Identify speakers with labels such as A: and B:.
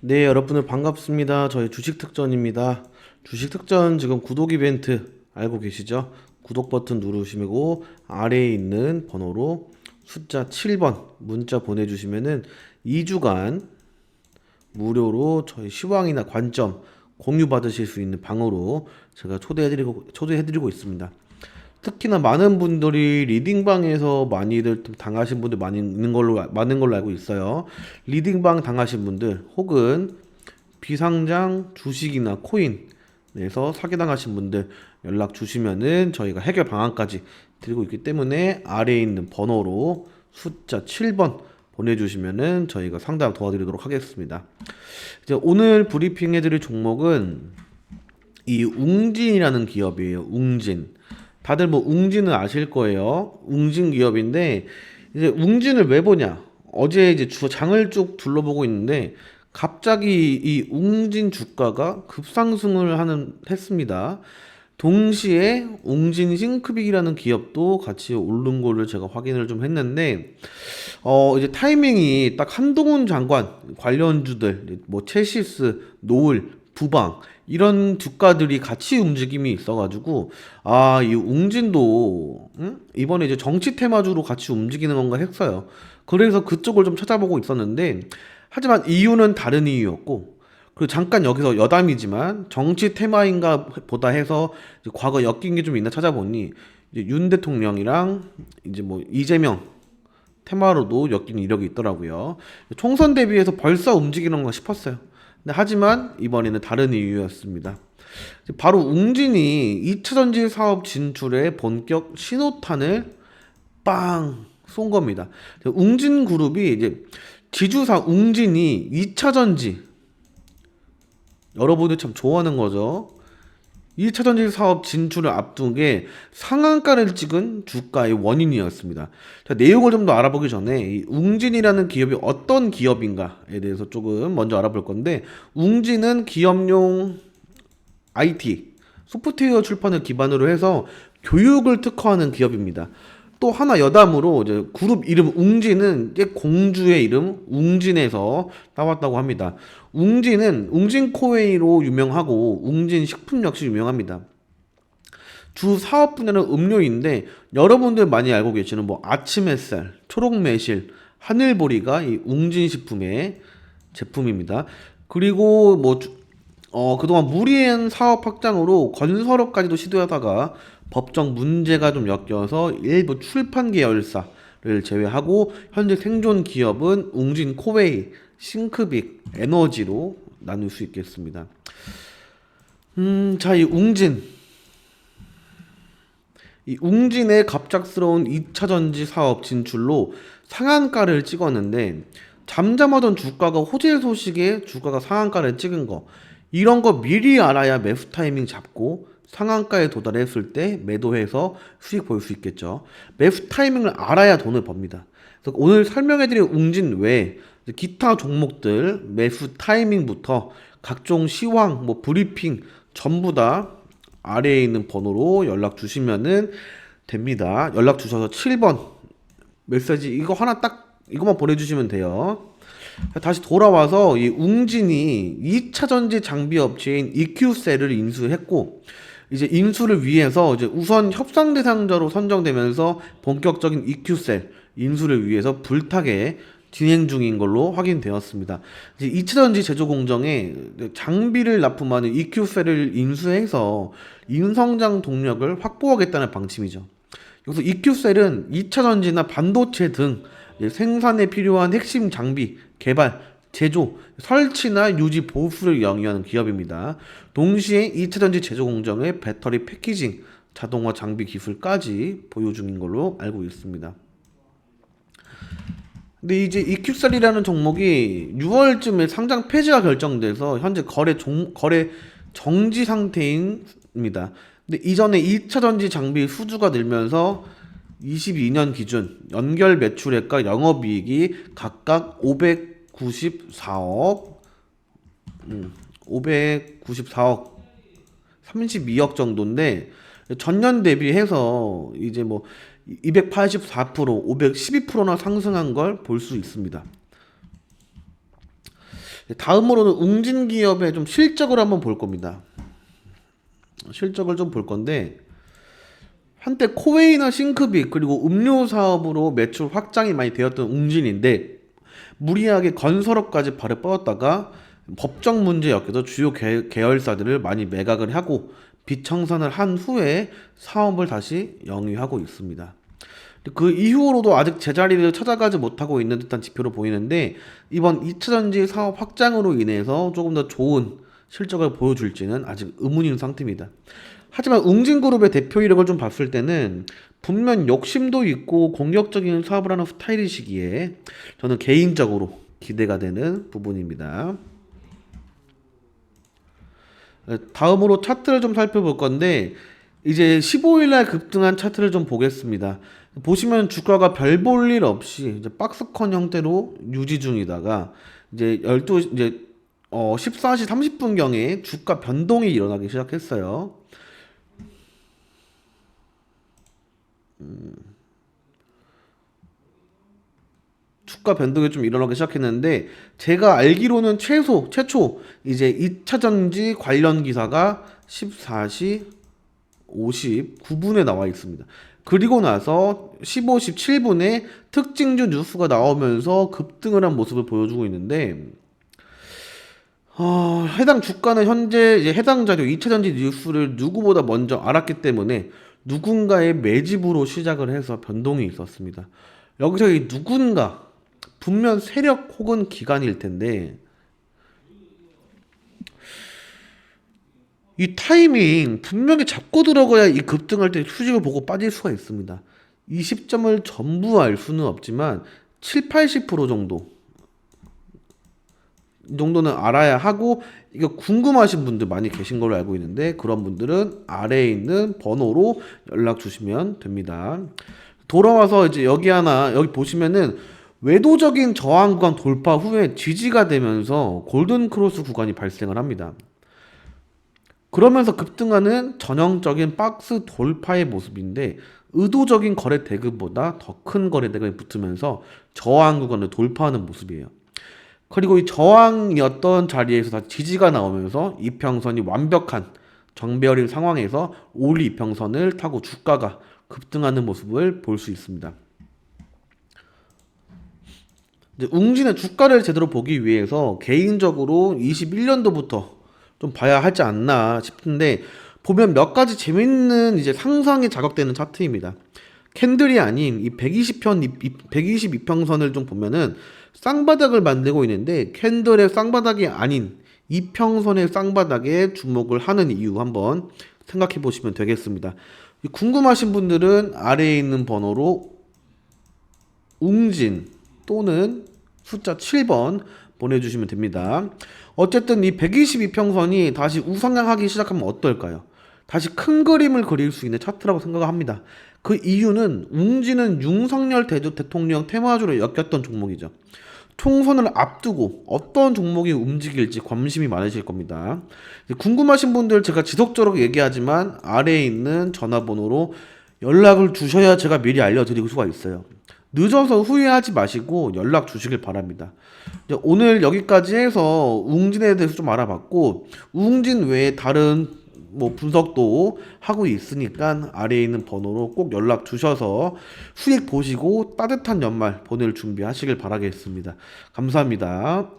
A: 네, 여러분들 반갑습니다. 저희 주식 특전입니다. 주식 특전 지금 구독 이벤트 알고 계시죠? 구독 버튼 누르시고 아래에 있는 번호로 숫자 7번 문자 보내주시면은 2주간 무료로 저희 시황이나 관점 공유 받으실 수 있는 방으로 제가 초대해드리고 초대해드리고 있습니다. 특히나 많은 분들이 리딩방에서 많이들 좀 당하신 분들 많이 있는 걸로 많은 걸로 알고 있어요. 리딩방 당하신 분들 혹은 비상장 주식이나 코인에서 사기당하신 분들 연락 주시면은 저희가 해결 방안까지 드리고 있기 때문에 아래에 있는 번호로 숫자 7번 보내주시면은 저희가 상담 도와드리도록 하겠습니다. 이제 오늘 브리핑 해드릴 종목은 이 웅진이라는 기업이에요. 웅진. 다들 뭐 웅진은 아실 거예요. 웅진 기업인데 이제 웅진을 왜 보냐? 어제 이제 주 장을 쭉 둘러보고 있는데 갑자기 이 웅진 주가가 급상승을 하는 했습니다. 동시에 웅진 싱크빅이라는 기업도 같이 오른 걸로 제가 확인을 좀 했는데 어 이제 타이밍이 딱 한동훈 장관 관련주들 뭐 체시스, 노을, 부방 이런 주가들이 같이 움직임이 있어가지고 아 이 웅진도 음? 이번에 이제 정치 테마주로 같이 움직이는 건가 했어요. 그래서 그쪽을 좀 찾아보고 있었는데 하지만 이유는 다른 이유였고 그리고 잠깐 여기서 여담이지만 정치 테마인가 보다 해서 과거 엮인 게 좀 있나 찾아보니 윤 대통령이랑 이제 뭐 이재명 테마로도 엮인 이력이 있더라고요. 총선 대비해서 벌써 움직이는 거 싶었어요. 근데 하지만 이번에는 다른 이유였습니다. 바로 웅진이 2차 전지 사업 진출에 본격 신호탄을 빵 쏜 겁니다. 웅진 그룹이 이제 지주사 웅진이 2차 전지 여러분들 참 좋아하는 거죠. 2차 전지 사업 진출을 앞둔 게 상한가를 찍은 주가의 원인이었습니다. 자, 내용을 좀 더 알아보기 전에 이 웅진이라는 기업이 어떤 기업인가에 대해서 조금 먼저 알아볼 건데 웅진은 기업용 IT 소프트웨어 출판을 기반으로 해서 교육을 특화하는 기업입니다. 또 하나 여담으로 이제 그룹 이름 웅진은 공주의 이름 웅진에서 나왔다고 합니다. 웅진은 웅진 코웨이로 유명하고 웅진 식품 역시 유명합니다. 주 사업 분야는 음료인데 여러분들 많이 알고 계시는 뭐 아침 햇살, 초록 매실, 하늘보리가 이 웅진 식품의 제품입니다. 그리고 뭐 주- 어, 그동안 무리한 사업 확장으로 건설업까지도 시도하다가 법적 문제가 좀 엮여서 일부 출판 계열사를 제외하고 현재 생존 기업은 웅진 코웨이, 싱크빅, 에너지로 나눌 수 있겠습니다. 음, 자, 이 웅진. 이 웅진의 갑작스러운 2차 전지 사업 진출로 상한가를 찍었는데 잠잠하던 주가가 호재 소식에 주가가 상한가를 찍은 거 이런 거 미리 알아야 매수 타이밍 잡고 상한가에 도달했을 때 매도해서 수익 볼수 있겠죠. 매수 타이밍을 알아야 돈을 법니다. 그래서 오늘 설명해드린 웅진 외에 기타 종목들 매수 타이밍부터 각종 시황, 뭐 브리핑 전부 다 아래에 있는 번호로 연락 주시면은 됩니다. 연락 주셔서 7번 메시지 이거 하나 딱 이것만 보내주시면 돼요. 다시 돌아와서 이 웅진이 2차 전지 장비 업체인 EQ셀을 인수했고 이제 인수를 위해서 이제 우선 협상 대상자로 선정되면서 본격적인 EQ셀 인수를 위해서 불타게 진행 중인 걸로 확인되었습니다. 이제 2차 전지 제조 공정에 장비를 납품하는 EQ셀을 인수해서 인성장 동력을 확보하겠다는 방침이죠. 여기서 EQ셀은 2차 전지나 반도체 등 생산에 필요한 핵심 장비 개발, 제조, 설치나 유지 보수를 영위하는 기업입니다. 동시에 2차 전지 제조 공정의 배터리 패키징, 자동화 장비 기술까지 보유 중인 걸로 알고 있습니다. 근데 이제 EQ셀이라는 종목이 6월쯤에 상장 폐지가 결정돼서 현재 거래 종, 거래 정지 상태입니다. 근데 이전에 2차 전지 장비 수주가 늘면서 22년 기준 연결 매출액과 영업이익이 각각 594억, 음, 594억, 32억 정도인데 전년 대비해서 이제 뭐 284%, 512%나 상승한 걸 볼 수 있습니다. 다음으로는 웅진 기업의 좀 실적을 한번 볼 겁니다. 실적을 좀 볼 건데 한때 코웨이나 싱크빅 그리고 음료 사업으로 매출 확장이 많이 되었던 웅진인데 무리하게 건설업까지 발을 뻗었다가 법적 문제 엮여서 주요 계, 계열사들을 많이 매각을 하고 빚 청산을 한 후에 사업을 다시 영위하고 있습니다. 그 이후로도 아직 제자리를 찾아가지 못하고 있는 듯한 지표로 보이는데 이번 2차 전지 사업 확장으로 인해서 조금 더 좋은 실적을 보여줄지는 아직 의문인 상태입니다. 하지만 웅진그룹의 대표 이력을 좀 봤을 때는 분명 욕심도 있고 공격적인 사업을 하는 스타일이시기에 저는 개인적으로 기대가 되는 부분입니다. 다음으로 차트를 좀 살펴볼 건데 이제 15일날 급등한 차트를 좀 보겠습니다. 보시면 주가가 별 볼 일 없이 이제 박스컨 형태로 유지 중이다가 이제 12 이제 어 14시 30분 경에 주가 변동이 일어나기 시작했어요. 음. 주가 변동이 좀 일어나기 시작했는데 제가 알기로는 최소 최초 이제 2차 전지 관련 기사가 14시 59분에 나와 있습니다. 그리고 나서 15, 17분에 특징주 뉴스가 나오면서 급등을 한 모습을 보여주고 있는데 어, 해당 주가는 현재 해당 자료 2차 전지 뉴스를 누구보다 먼저 알았기 때문에 누군가의 매집으로 시작을 해서 변동이 있었습니다. 여기서 이 누군가 분명 세력 혹은 기관일 텐데 이 타이밍 분명히 잡고 들어가야 이 급등할 때 수직을 보고 빠질 수가 있습니다. 이 시점을 전부 알 수는 없지만 7, 80% 정도 이 정도는 알아야 하고 이거 궁금하신 분들 많이 계신 걸로 알고 있는데 그런 분들은 아래에 있는 번호로 연락 주시면 됩니다. 돌아와서 이제 여기 하나 여기 보시면은 외도적인 저항 구간 돌파 후에 지지가 되면서 골든 크로스 구간이 발생을 합니다. 그러면서 급등하는 전형적인 박스 돌파의 모습인데 의도적인 거래 대금보다 더 큰 거래 대금이 붙으면서 저항 구간을 돌파하는 모습이에요. 그리고 이 저항이었던 자리에서 다 지지가 나오면서 이평선이 완벽한 정배열인 상황에서 올리 이평선을 타고 주가가 급등하는 모습을 볼 수 있습니다. 웅진의 주가를 제대로 보기 위해서 개인적으로 21년도부터 좀 봐야 하지 않나 싶은데 보면 몇 가지 재밌는 이제 상상이 자극되는 차트입니다. 캔들이 아닌 이 120편 122평선을 좀 보면은 쌍바닥을 만들고 있는데 캔들의 쌍바닥이 아닌 이평선의 쌍바닥에 주목을 하는 이유 한번 생각해 보시면 되겠습니다. 궁금하신 분들은 아래에 있는 번호로 웅진 또는 숫자 7번 보내주시면 됩니다. 어쨌든 이 122평선이 다시 우상향하기 시작하면 어떨까요? 다시 큰 그림을 그릴 수 있는 차트라고 생각합니다. 그 이유는 웅진은 윤석열 대주 대통령 테마주로 엮였던 종목이죠. 총선을 앞두고 어떤 종목이 움직일지 관심이 많으실 겁니다. 궁금하신 분들 제가 지속적으로 얘기하지만 아래에 있는 전화번호로 연락을 주셔야 제가 미리 알려드릴 수가 있어요. 늦어서 후회하지 마시고 연락 주시길 바랍니다. 오늘 여기까지 해서 웅진에 대해서 좀 알아봤고 웅진 외에 다른 뭐 분석도 하고 있으니까 아래에 있는 번호로 꼭 연락 주셔서 수익 보시고 따뜻한 연말 보낼 준비하시길 바라겠습니다. 감사합니다.